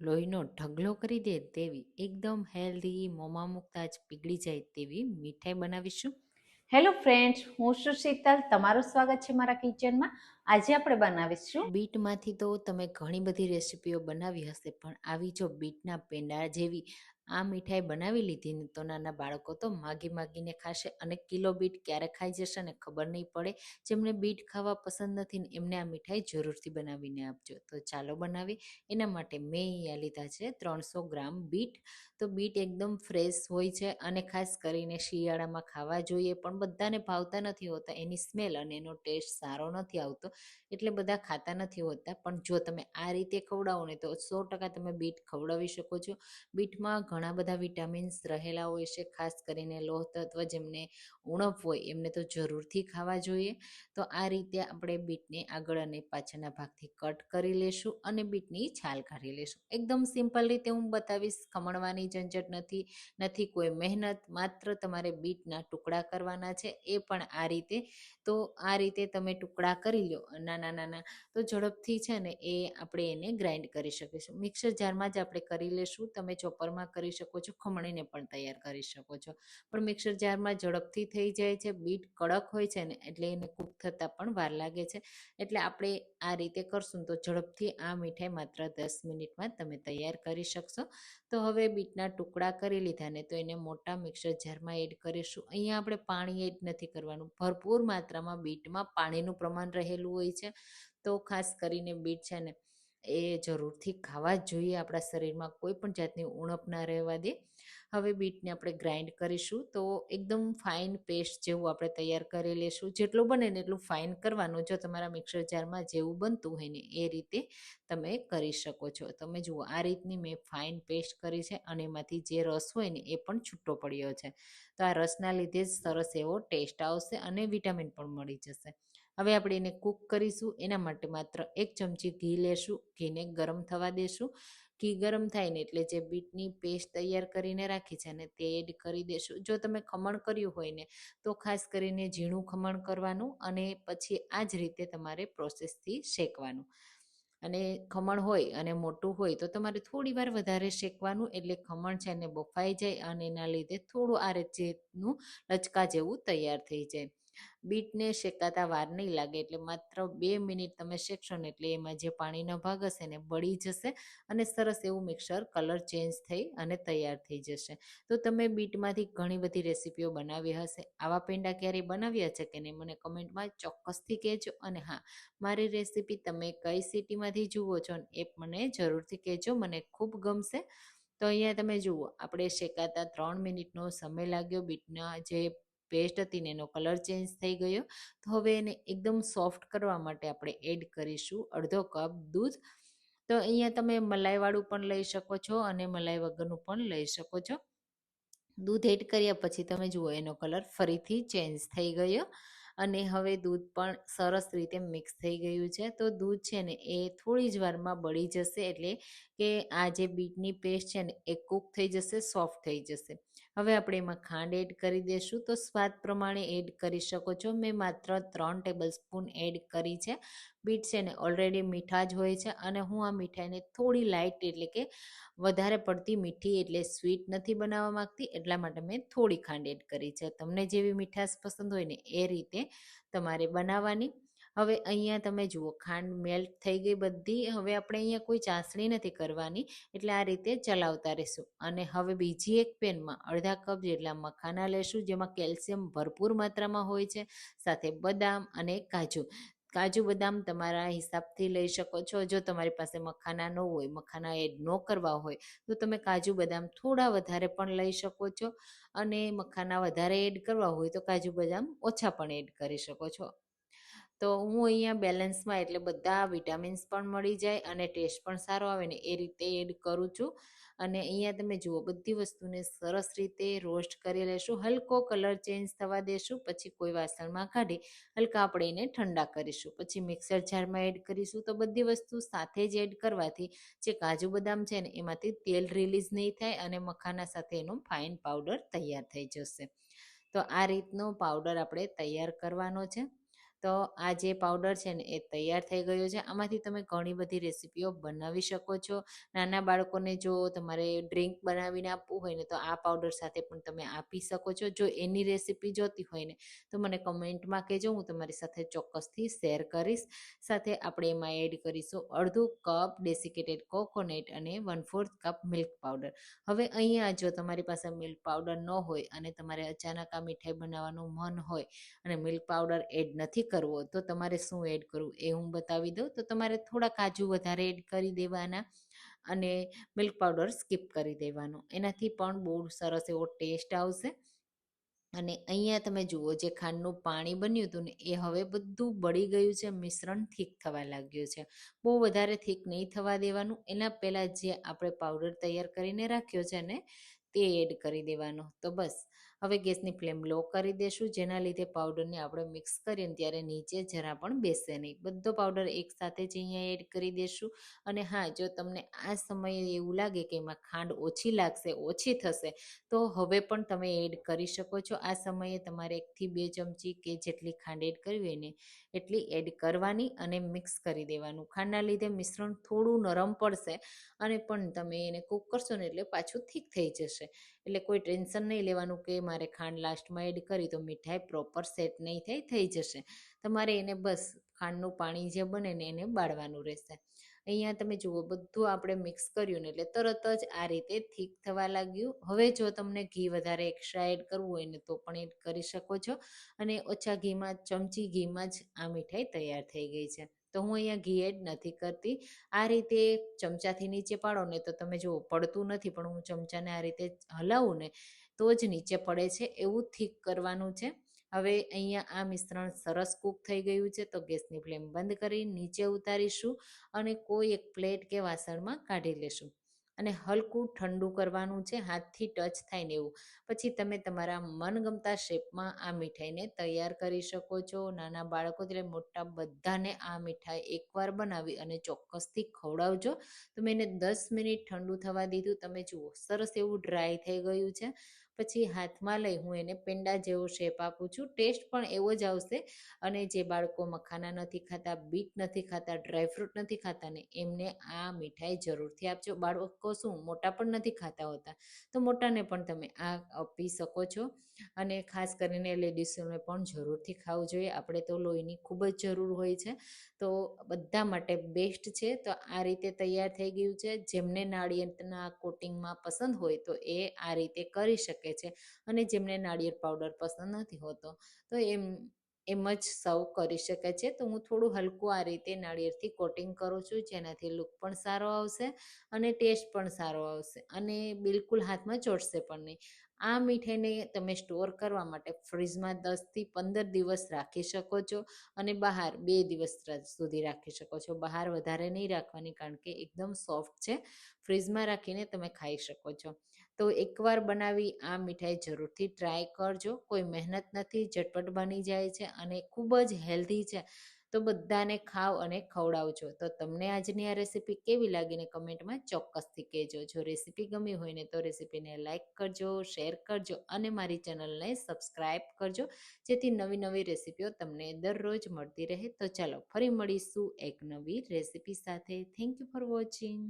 લોહીનો ઢગલો કરી દે તેવી એકદમ હેલ્ધી મોંમાં મૂકતા જ પીગળી જાય તેવી મીઠાઈ બનાવીશું. હેલો ફ્રેન્ડ્સ હું છું શીતલ તમારું સ્વાગત છે મારા કિચનમાં. આજે આપણે બનાવીશું બીટમાંથી તો તમે ઘણી બધી રેસીપીઓ બનાવી હશે પણ આવી જો બીટના પેંડા જેવી આ મીઠાઈ બનાવી લીધી તો નાના બાળકો તો માગી માગીને ખાશે અને કિલો બીટ ક્યારે ખાઈ જશે ને ખબર નહીં પડે. જેમને બીટ ખાવા પસંદ નથી ને એમને આ મીઠાઈ જરૂરથી બનાવીને આપજો. તો ચાલો બનાવી એના માટે મેં અહીંયા લીધા છે ત્રણસો ગ્રામ બીટ. તો બીટ એકદમ ફ્રેશ હોય છે અને ખાસ કરીને શિયાળામાં ખાવા જોઈએ પણ બધાને ભાવતા નથી હોતા. એની સ્મેલ અને એનો ટેસ્ટ સારો નથી આવતો. એટલે બધા ખાતા નથી હોતા. પણ જો તમે આ રીતે ખવડાવો ને તો સો ટકા તમે બીટ ખવડાવી શકો છો. બીટમાં ઘણા બધા વિટામિન્સ રહેલા હોય છે, ખાસ કરીને લોહ તત્વ જેમને ઉણપ હોય, એમને તો જરૂરથી ખાવા જોઈએ. તો આ રીતે આપણે બીટને આગળ અને પાછળના ભાગથી કટ કરી લેશું અને બીટની છાલ કાઢી લેશું. એકદમ સિમ્પલ રીતે હું બતાવીશ, ખમણવાની ઝંઝટ નથી નથી કોઈ મહેનત, માત્ર તમારે બીટના ટુકડા કરવાના છે, એ પણ આ રીતે. તો આ રીતે તમે ટુકડા કરી લો, નાના નાના. તો ઝડપથી છે ને એ આપણે એને ગ્રાઇન્ડ કરી શકીશું. મિક્સર જારમાં જ આપણે કરી લેશું, તમે ચોપરમાં કરી કરી શકો છો, ખમણીને પણ તૈયાર કરી શકો છો. પણ મિક્સર જારમાં ઝડપથી થઈ જાય છે, બીટ કડક હોય છે ને એટલે એને કૂક થતાં પણ વાર લાગે છે. એટલે આપણે આ રીતે કરશું તો ઝડપથી આ મીઠાઈ માત્ર દસ મિનિટમાં તમે તૈયાર કરી શકશો. તો હવે બીટના ટુકડા કરી લીધા ને તો એને મોટા મિક્સર જારમાં એડ કરીશું. અહીંયા આપણે પાણી એડ નથી કરવાનું. ભરપૂર માત્રામાં બીટમાં પાણીનું પ્રમાણ રહેલું હોય છે. તો ખાસ કરીને બીટ છે ને એ જરૂરથી ખાવા જ જોઈએ આપણા શરીરમાં, કોઈ પણ જાતની ઉણપ ના રહેવા દે. હવે બીટને આપણે ગ્રાઇન્ડ કરીશું તો એકદમ ફાઇન પેસ્ટ જેવું આપણે તૈયાર કરી લેશું. જેટલું બને ને એટલું ફાઇન કરવાનું, જો તમારા મિક્સર જારમાં જેવું બનતું હોય ને એ રીતે તમે કરી શકો છો. તમે જુઓ, આ રીતની મેં ફાઇન પેસ્ટ કરી છે અને એમાંથી જે રસ હોય ને એ પણ છૂટો પડ્યો છે. તો આ રસના લીધે જ સરસ એવો ટેસ્ટ આવશે અને વિટામિન પણ મળી જશે. હવે આપણે એને કૂક કરીશું. એના માટે માત્ર એક ચમચી ઘી લેશું. ઘીને ગરમ થવા દેશું. ઘી ગરમ થાય ને એટલે જે બીટની પેસ્ટ તૈયાર કરીને રાખી છે ને તે એડ કરી દેશું. જો તમે ખમણ કર્યું હોય ને, તો ખાસ કરીને ઝીણું ખમણ કરવાનું અને પછી આ જ રીતે તમારે પ્રોસેસથી શેકવાનું. અને ખમણ હોય અને મોટું હોય તો તમારે થોડી વાર વધારે શેકવાનું એટલે ખમણ છે ને બફાઈ જાય અને એના લીધે થોડું આ રચેનું લચકા જેવું તૈયાર થઈ જાય. બીટને શેકાતા વાર નહીં લાગે એટલે માત્ર બે મિનિટ તમે શેકશો ને એટલે એમાં જે પાણીનો ભાગ હશે ને બળી જશે અને સરસ એવું મિક્સર કલર ચેન્જ થઈ અને તૈયાર થઈ જશે. તો તમે બીટમાંથી ઘણી બધી રેસીપીઓ બનાવી હશે. આવા પેંડા ક્યારેય બનાવ્યા છે કે નહીં મને કમેન્ટમાં ચોક્કસથી કહેજો. અને હા, મારી રેસીપી તમે કઈ સિટીમાંથી જુઓ છો એ મને જરૂરથી કહેજો. મને ખૂબ ગમશે. તો અહીંયા તમે જુઓ, આપણે શેકાતા ત્રણ મિનિટનો સમય લાગ્યો. બીટના જે પેસ્ટ હતી ને એનો કલર ચેન્જ થઈ ગયો. તો હવે એને એકદમ સોફ્ટ કરવા માટે આપણે એડ કરીશું અડધો કપ દૂધ. તો અહીંયા તમે મલાઈવાળું પણ લઈ શકો છો અને મલાઈ વગરનું પણ લઈ શકો છો. દૂધ એડ કર્યા પછી તમે જુઓ એનો કલર ફરીથી ચેન્જ થઈ ગયો. અને હવે દૂધ પણ સરસ રીતે મિક્સ થઈ ગયું છે. તો દૂધ છે ને એ થોડી જ વારમાં બળી જશે એટલે કે આ જે બીટની પેસ્ટ છે ને, એ કૂક થઈ જશે, સોફ્ટ થઈ જશે. હવે આપણે એમાં ખાંડ એડ કરી દઈશું તો સ્વાદ પ્રમાણે એડ કરી શકો છો. મેં માત્ર ત્રણ ટેબલ સ્પૂન એડ કરી છે. બીટ છે ને, ઓલરેડી મીઠા જ હોય છે અને હું આ મીઠાઈને થોડી લાઇટ એટલે કે વધારે પડતી મીઠી એટલે સ્વીટ નથી બનાવવા માગતી, એટલા માટે મેં થોડી ખાંડ એડ કરી છે. તમને જેવી મીઠાશ પસંદ હોય ને, એ રીતે તમારે બનાવવાની. હવે અહીંયા તમે જુઓ, ખાંડ મેલ્ટ થઈ ગઈ બધી, હવે આપણે અહીંયા કોઈ ચાસણી નથી કરવાની, એટલે આ રીતે ચલાવતા રહીશું. અને હવે બીજી એક પેનમાં અડધા કપ જેટલા મખાના લેશું, જેમાં કેલ્શિયમ ભરપૂર માત્રામાં હોય છે, સાથે બદામ અને કાજુ. કાજુ, બદામ તમારા હિસાબથી લઈ શકો છો. જો તમારી પાસે મખાના ન હોય, મખાના એડ ન કરવા હોય, તો તમે કાજુ, બદામ થોડા વધારે પણ લઈ શકો છો. અને મખાના વધારે એડ કરવા હોય, તો કાજુ, બદામ ઓછા પણ એડ કરી શકો છો. તો હું અહીંયા બેલેન્સમાં એટલે બધા વિટામિન્સ પણ મળી જાય અને ટેસ્ટ પણ સારો આવે ને એ રીતે એડ કરું છું. અને અહીંયા તમે જુઓ, બધી વસ્તુને સરસ રીતે રોસ્ટ કરી લેશું, હલકો કલર ચેન્જ થવા દેશું, પછી કોઈ વાસણમાં કાઢી હલકા આપણે એને ઠંડા કરીશું, પછી મિક્સર જારમાં એડ કરીશું. તો બધી વસ્તુ સાથે જ એડ કરવાથી જે કાજુ બદામ છે ને, એમાંથી તેલ રિલીઝ નહીં થાય અને મખાના સાથે એનો ફાઇન પાવડર તૈયાર થઈ જશે. તો આ રીતનો પાવડર આપણે તૈયાર કરવાનો છે. તો આ જે પાવડર છે ને, એ તૈયાર થઈ ગયો છે. આમાંથી તમે ઘણી બધી રેસીપીઓ બનાવી શકો છો. નાના બાળકોને જો તમારે ડ્રિંક બનાવીને આપવું હોય ને, તો આ પાવડર સાથે પણ તમે આપી શકો છો. જો એની રેસીપી જોતી હોય ને, તો મને કમેન્ટમાં કહેજો. હું તમારી સાથે ચોક્કસથી શેર કરીશ. સાથે આપણે એમાં એડ કરીશું અડધું કપ ડેસિકેટેડ કોકોનટ અને one fourth cup milk powder હવે અહીંયા જો તમારી પાસે મિલ્ક પાવડર ન હોય અને તમારે અચાનક આ મીઠાઈ બનાવવાનું મન હોય અને મિલ્ક પાવડર એડ નથી કરવો તો તમારે શું એડ કરવું? એ હું બતાવી દઉં. તો તમારે થોડા કાજુ વધારે એડ કરી દેવાના અને મિલ્ક પાવડર સ્કીપ કરી દેવાનો. એનાથી પણ બહુ સરસ એવો ટેસ્ટ આવશે. અને અહીંયા તમે જુઓ, જે ખાંડનું પાણી બન્યું હતું ને, એ હવે બધું બળી ગયું છે. મિશ્રણ થીક થવા લાગ્યું છે. બહુ વધારે થીક નહીં થવા દેવાનું. એના પહેલાં જે આપણે પાવડર તૈયાર કરીને રાખ્યો છે ને, તે એડ કરી દેવાનો. તો બસ. હવે ગેસની ફ્લેમ લો કરી દેશું, જેના લીધે પાવડરને આપણે મિક્સ કરીએ ત્યારે નીચે જરા પણ બેસે નહીં. બધો પાવડર એકસાથે જ અહીંયા એડ કરી દેશું અને હા, જો તમને આ સમયે એવું લાગે કે એમાં ખાંડ ઓછી લાગશે, ઓછી થશે, તો હવે પણ તમે એડ કરી શકો છો. આ સમયે તમારે એકથી બે ચમચી કે જેટલી ખાંડ એડ કરવી હોય ને એટલી એડ કરવાની અને મિક્સ કરી દેવાનું. ખાંડના લીધે મિશ્રણ થોડું નરમ પડશે અને પણ તમે એને કૂક કરશો ને એટલે પાછું થીક થઈ જશે. એટલે કોઈ ટેન્શન નહીં લેવાનું કે મારે ખાંડ લાસ્ટમાં એડ કરી તો મીઠાઈ પ્રોપર સેટ નહીં થાય, થઈ જશે. તમારે એને બસ ખાંડનું પાણી જે બને ને એને બાળવાનું રહેશે. અહીંયા તમે જુઓ, બધું આપણે મિક્સ કર્યું ને એટલે તરત જ આ રીતે થીક થવા લાગ્યું. હવે જો તમને ઘી વધારે એક્સ્ટ્રા એડ કરવું હોય ને તો પણ એડ કરી શકો છો. અને ઓછા ઘીમાં, ચમચી ઘીમાં જ આ મીઠાઈ તૈયાર થઈ ગઈ છે. તો હું અહીંયા ઘી એડ નથી કરતી. આ રીતે ચમચાથી નીચે પાડો ને તો તમે જુઓ, પડતું નથી, પણ હું ચમચાને આ રીતે હલાવું ને તો જ નીચે પડે છે. એવું થીક કરવાનું છે. હવે અહીંયા આ મિશ્રણ સરસ કૂક થઈ ગયું છે, તો ગેસની ફ્લેમ બંધ કરી નીચે ઉતારીશું અને કોઈ એક પ્લેટ કે વાસણમાં કાઢી લેશું. અને હલકું ઠંડુ કરવાનું છે, હાથથી ટચ થાય ને એવું. પછી તમે તમારા મનગમતા શેપમાં આ મીઠાઈને તૈયાર કરી શકો છો. નાના બાળકો એટલે મોટા બધાને આ મીઠાઈ એકવાર બનાવી અને ચોક્કસથી ખવડાવજો. તો મેં એને દસ મિનિટ ઠંડુ થવા દીધું, તમે જુઓ, સરસ એવું ડ્રાય થઈ ગયું છે. પછી હાથમાં લઈ હું એને પેંડા જેવો શેપ આપું છું. ટેસ્ટ પણ એવો જ આવશે. અને જે બાળકો મખાના નથી ખાતા, બીટ નથી ખાતા ડ્રાયફ્રૂટ નથી ખાતા ને એમને આ મીઠાઈ જરૂરથી આપજો. બાળકો શું, મોટા પણ નથી ખાતા હોતા. તો મોટાને પણ તમે આ આપી શકો છો. અને ખાસ કરીને લેડીઝોને પણ જરૂરથી ખાવું જોઈએ. આપણે તો લોહીની ખૂબ જ જરૂર હોય છે. તો બધા માટે બેસ્ટ છે. તો આ રીતે તૈયાર થઈ ગયું છે. જેમને નાળિયેરના કોટિંગમાં પસંદ હોય તો એ આ રીતે કરી શકે છે. અને જેમને નાળિયેર પાવડર પસંદ નથી હોતો તો એમ એમ જ સર્વ કરી શકે છે. તો હું થોડું હલકું આ રીતે નાળિયેરથી કોટિંગ કરું છું, જેનાથી લુક પણ સારો આવશે અને ટેસ્ટ પણ સારો આવશે અને બિલકુલ હાથમાં ચોટશે પણ નહીં. આ મીઠાઈને તમે સ્ટોર કરવા માટે ફ્રીજમાં દસથી પંદર દિવસ રાખી શકો છો અને બહાર બે દિવસ સુધી રાખી શકો છો. બહાર વધારે નહીં રાખવાની કારણ કે એકદમ સોફ્ટ છે. ફ્રીજમાં રાખીને તમે ખાઈ શકો છો. તો એકવાર બનાવી આ મીઠાઈ જરૂરથી ટ્રાય કરજો. કોઈ મહેનત નથી, ઝટપટ બની જાય છે અને ખૂબ જ હેલ્ધી છે. તો બધાને ખાવ અને ખવડાવજો. તો તમને આજની આ રેસીપી કેવી લાગીને કમેન્ટમાં ચોક્કસથી કહેજો. જો રેસીપી ગમી હોય ને તો રેસીપીને લાઇક કરજો શેર કરજો અને મારી ચેનલને સબસ્ક્રાઈબ કરજો. જેથી નવી નવી રેસીપીઓ તમને દરરોજ મળતી રહે. તો ચાલો ફરી મળીશું એક નવી રેસીપી સાથે. Thank you for watching